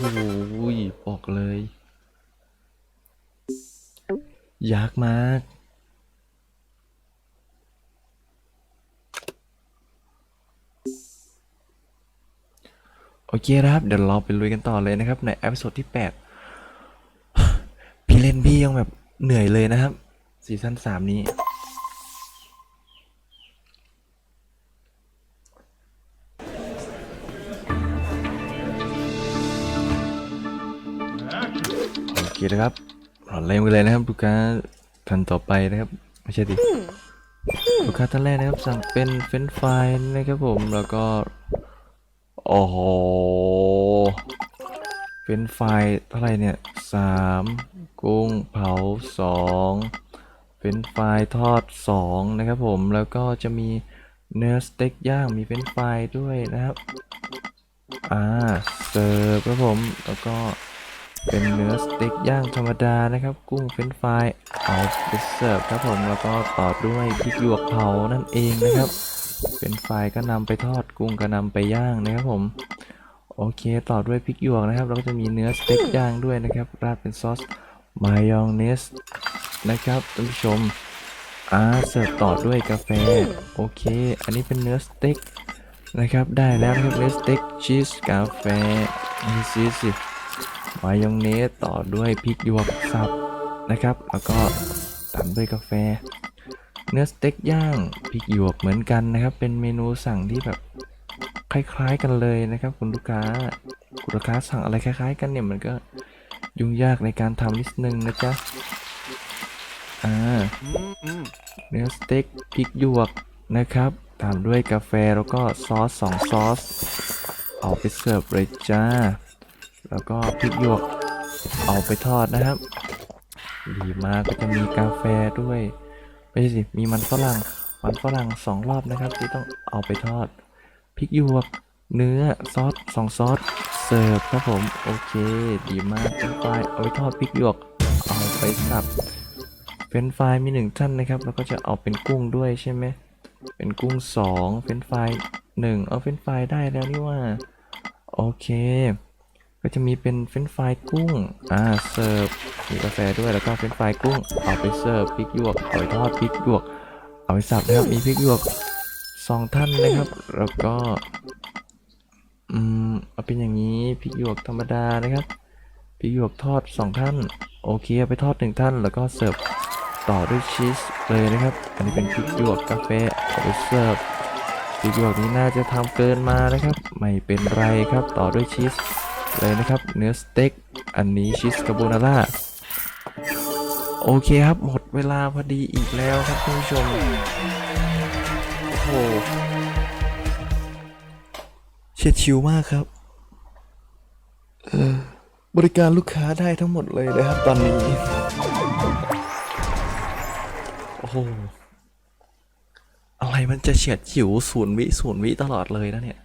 โหบอกเลย ยากมาก โอเคครับ เดี๋ยวเราไปลุยกันต่อเลยนะครับ ในเอพิโซดที่ 8 พี่เล่นพี่ยังแบบเหนื่อยเลยนะครับซีซั่น3 นี้ เคนะครับเราเริ่มกันเลยนะครับลูกค้าท่านต่อไปนะครับไม่ใช่ดิลูกค้าท่านแรกนะครับสั่งเป็นเฟรนช์ฟรายนะครับผมแล้วก็โอ้โหเฟรนช์ฟรายเท่าไหร่เนี่ยสามกุ้งเผาสองเฟรนช์ฟรายทอดสองนะครับผมแล้วก็จะมีเนื้อสเต็กย่างมีเฟรนช์ฟรายด้วยนะครับอ่าเสิร์ฟครับผมแล้วก็ เป็นเนื้อสเต็กย่างธรรมดานะครับ กุ้งเฟรนฟรายเอาไปเสิร์ฟครับผมแล้วก็ต่อด้วยพริกหยวกเผานั่นเองนะครับเป็นไฟรายก็นำไปทอดกุ้งก็นำไปย่างนะครับผม โอเคต่อด้วยพริกหยวกนะครับ เราก็จะมีเนื้อสเต็กย่างด้วยนะครับ ราดเป็นซอสมายองเนสนะครับท่านผู้ชมอ่าเสิร์ฟต่อด้วยกาแฟ โอเค อันนี้เป็นเนื้อสเต็กนะครับ ได้แล้วครับเนื้อสเต็กชีสกาแฟนี่สิสิ มายองเนสต่อด้วยพริกหยวกสับนะครับ แล้วก็ตามด้วยกาแฟ เนื้อสเต็กย่างพริกหยวกเหมือนกันนะครับ เป็นเมนูสั่งที่แบบคล้าย ๆกันเลยนะครับ คุณลูกค้าคุณลูกค้าสั่งอะไรคล้าย ๆ กันเนี่ยมันก็ยุ่งยากในการทำนิดนึงนะจ๊ะอ่าเนื้อสเต็กพริกหยวกนะครับ ตามด้วยกาแฟแล้วก็ซอสสองซอส เอาไปเสิร์ฟเลยจ้า แล้วก็พริกหยวกเอาไปทอดนะครับดีมากก็จะมีกาแฟด้วยไม่ใช่สิมีมันฝรั่งมันฝรั่งสองรอบนะครับ ที่ต้องเอาไปทอดพริกหยวกเนื้อซอสสองซอสเสิร์ฟครับผมโอเค ดีมากเฟรนฟรายเอาไปทอดพริกหยวกเอาไปสับเฟรนฟรายมีหนึ่งท่านนะครับ แล้วก็จะเอาเป็นกุ้งด้วยใช่ไหมเป็นกุ้งสองเฟรนฟรายหนึ่งเอาเฟรนฟรายได้แล้วนี่ว่าโอเค ก็จะมีเป็นเฟรนฟรายกุ้ง อ่า เสิร์ฟ มีกาแฟด้วย แล้วก็เฟรนฟรายกุ้ง เอาไปเสิร์ฟพริกหยวกเอาไปทอดพริกหยวก เอาไปสับนะครับ มีพริกหยวกสองท่านนะครับ แล้วก็ อืม เอาเป็นอย่างนี้ พริกหยวกธรรมดานะครับ พริกหยวกทอดสองท่าน โอเคเอาไปทอดหนึ่งท่าน แล้วก็เสิร์ฟต่อด้วยชีสเลยนะครับ อันนี้เป็นพริกหยวกกาแฟเอาไปเสิร์ฟพริกหยวกนี้น่าจะทำเกินมานะครับ ไม่เป็นไรครับ ต่อด้วยชีส เลยนะครับ เนื้อสเต็ก อันนี้ชีสคาโบนาร่า โอเคครับ หมดเวลาพอดีอีกแล้วครับท่านผู้ชม โอ้โหเฉียดชิวมากครับ เออบริการลูกค้าได้ทั้งหมดเลยนะครับตอนนี้ โอ้โห อะไรมันจะเฉียดฉิวศูนย์วิศูนย์วิตลอดเลยนะเนี่ย